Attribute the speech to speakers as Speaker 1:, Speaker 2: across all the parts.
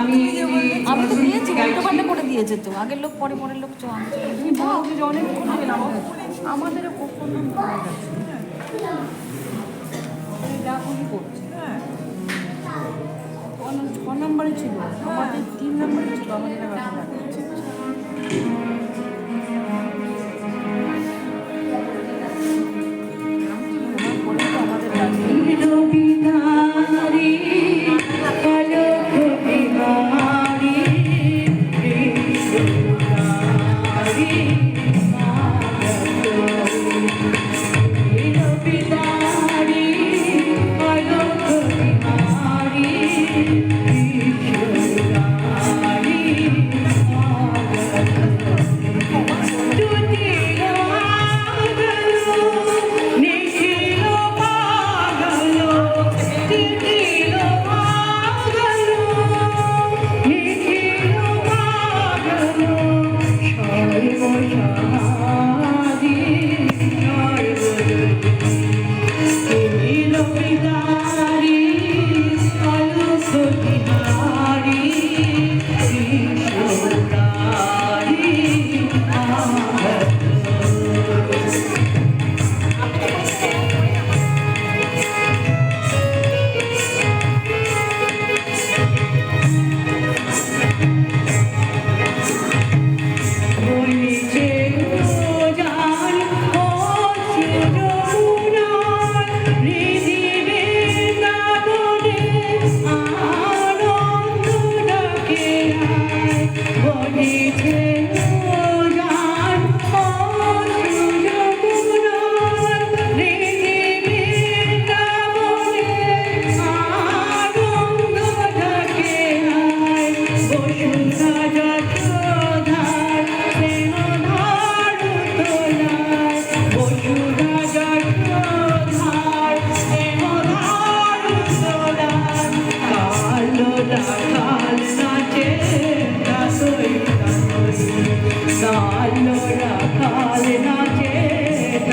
Speaker 1: আমি
Speaker 2: আমি তো দিয়েছি উল্টো পাল্টা করে দিয়েছে তো। আগের লোক পরে পরের লোক তো
Speaker 1: তুমি দাও অনেক আমাদের যা উনি করছে হ্যাঁ। ছ নম্বরে ছিল। আমাদের তিন নম্বরে ছিল আমাদের
Speaker 3: కాలినా చేత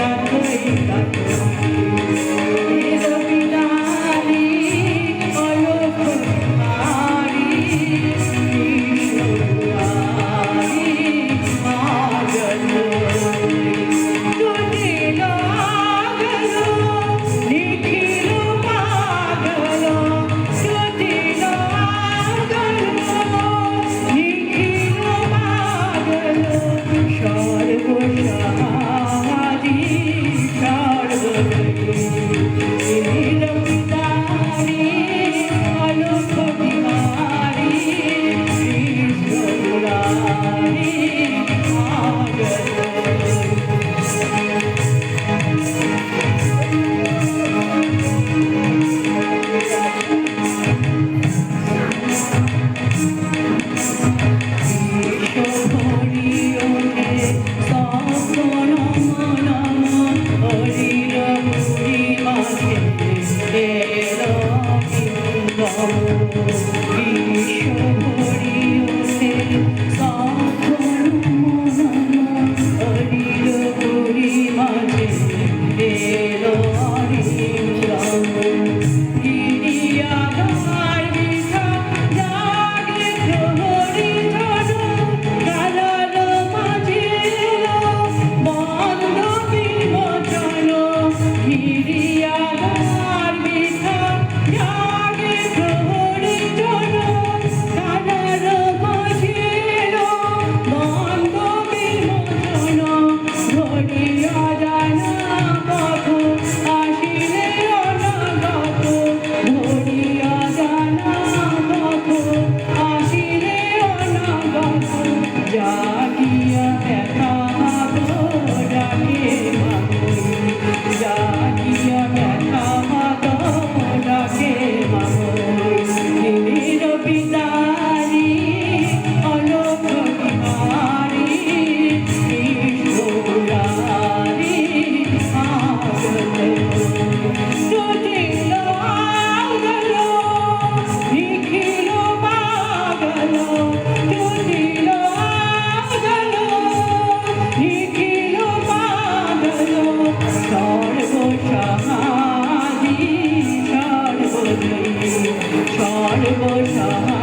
Speaker 3: I'm Lord God.